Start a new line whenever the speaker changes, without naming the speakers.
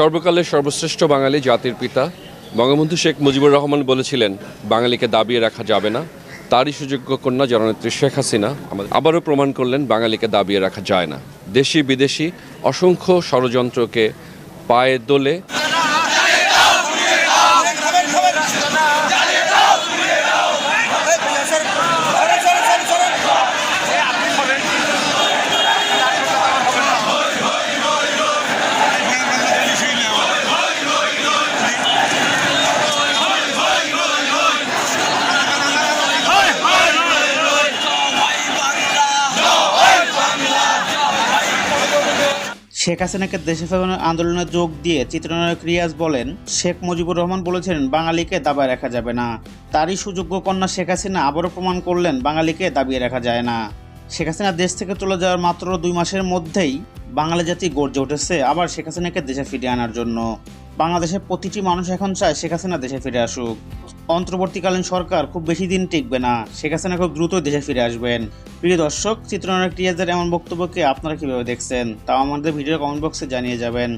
সর্বকালের সর্বশ্রেষ্ঠ বাঙালি জাতির পিতা, বঙ্গবন্ধু শেখ মুজিবুর রহমান বলেছিলেন, বাঙালিকে দাবিয়ে রাখা যাবে না। তারই সুযোগ্য কন্যা জননেত্রী শেখ হাসিনা। আমাদের আবারও প্রমাণ করলেন, বাঙালিকে দাবিয়ে রাখা যায় না। দেশি বিদেশি অসংখ্য ষড়যন্ত্রকে পায়ে দোলে
শেখ হাসিনাকে দেশে ফেরানোর আন্দোলনে যোগ দিয়ে চিত্রনায়ক রিয়াজ বলেন, শেখ মুজিবুর রহমান বলেছেন, বাঙালিকে দাবায় রাখা যাবে না। তারই সুযোগ্য কন্যা শেখ হাসিনা আবারও প্রমাণ করলেন, বাঙালিকে দাবিয়ে রাখা যায় না। শেখ হাসিনা দেশ থেকে চলে যাওয়ার মাত্র দুই মাসের মধ্যেই বাঙালি জাতি গর্জে উঠেছে। আবার শেখ হাসিনাকে দেশে ফিরিয়ে আনার জন্য। বাংলাদেশের প্রতিটি মানুষ এখন চায় শেখ হাসিনা দেশে ফিরে আসুক। অন্তর্বর্তীকালীন সরকার খুব বেশি দিন টিকবে না। শেখ হাসিনা খুব দ্রুত দেশে ফিরে আসবেন। প্রিয় দর্শক, চিত্রনায়ক রিয়াজের এমন বক্তব্যকে আপনারা কীভাবে দেখছেন তাও আমাদের ভিডিও কমেন্ট বক্সে জানিয়ে যাবেন।